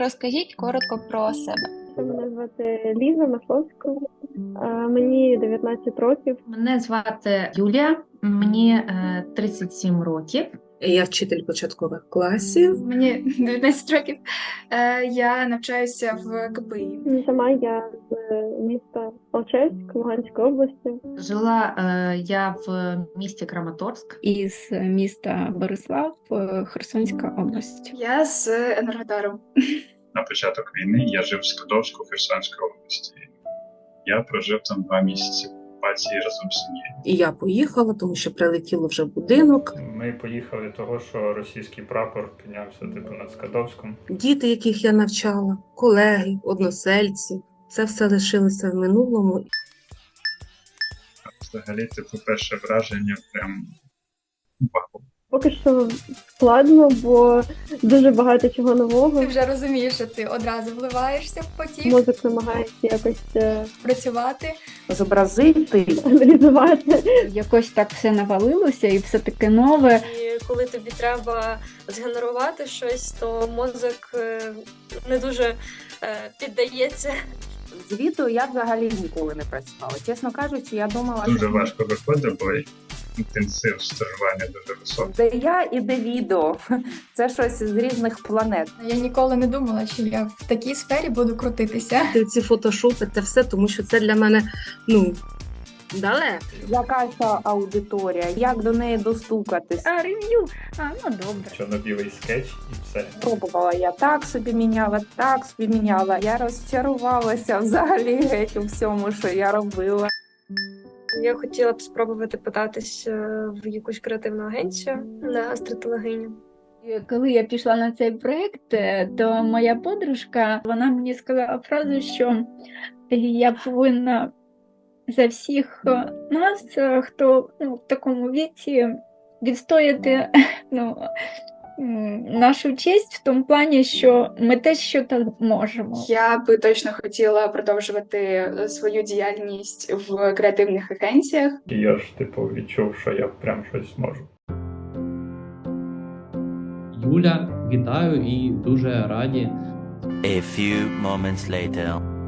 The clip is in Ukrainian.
Розкажіть коротко про себе. Мене звати Ліза Масловська. Мені 19 років. Мене звати Юлія, мені е, 37 років. Я вчитель початкових класів. Мені 19 років. Е, Я навчаюся в КПІ. Сама я з міста Алчевськ Луганської області. Жила е, я в місті Краматорськ. із міста Борислав, е, Херсонська область. Я з Енергодару. на початок війни я жив в Скадовську Херсонської області. Я прожив там два місяці в окупації разом з сім'єю. І я поїхала, тому що прилетіло вже в будинок. Ми поїхали того, що російський прапор піднявся типу над Скадовськом. Діти, яких я навчала, колеги, односельці, це все лишилося в минулому. Взагалі, типу, перше враження прям вау. Поки що складно, бо дуже багато чого нового. Ти вже розумієш, що ти одразу вливаєшся в потік, Мозок намагається якось е, працювати. зобразити. аналізувати. Якось так все навалилося і все таке нове. І коли тобі треба згенерувати щось, то мозок е, не дуже е, піддається. З відео я взагалі ніколи не працювала. Чесно кажучи, я думала, Дуже що важко виходить, бо інтенсив стажування дуже високий. де я і де відео. Це щось з різних планет. Я ніколи не думала, що я в такій сфері буду крутитися. Ти ці фотошопи, це все, тому що це для мене ну далеко. Яка ця аудиторія, як до неї достукатись? А рев'ю? А ну добре. Чорно-білий скетч і все. Пробувала я так собі міняла, так собі міняла. Я розчарувалася взагалі геть у всьому, що я робила. Я хотіла б спробувати податись е, в якусь креативну агенцію на стратегиню. Коли я пішла на цей проект, е, то моя подружка вона мені сказала фразу, що я повинна за всіх е, нас, е, хто ну, в такому віці, відстояти ну, нашу честь в тому плані, що ми теж щось можемо. Я би точно хотіла продовжувати свою діяльність в креативних агенціях. Я ж типу відчув, що я прям щось можу. Юля, вітаю і дуже раді. A few moments later.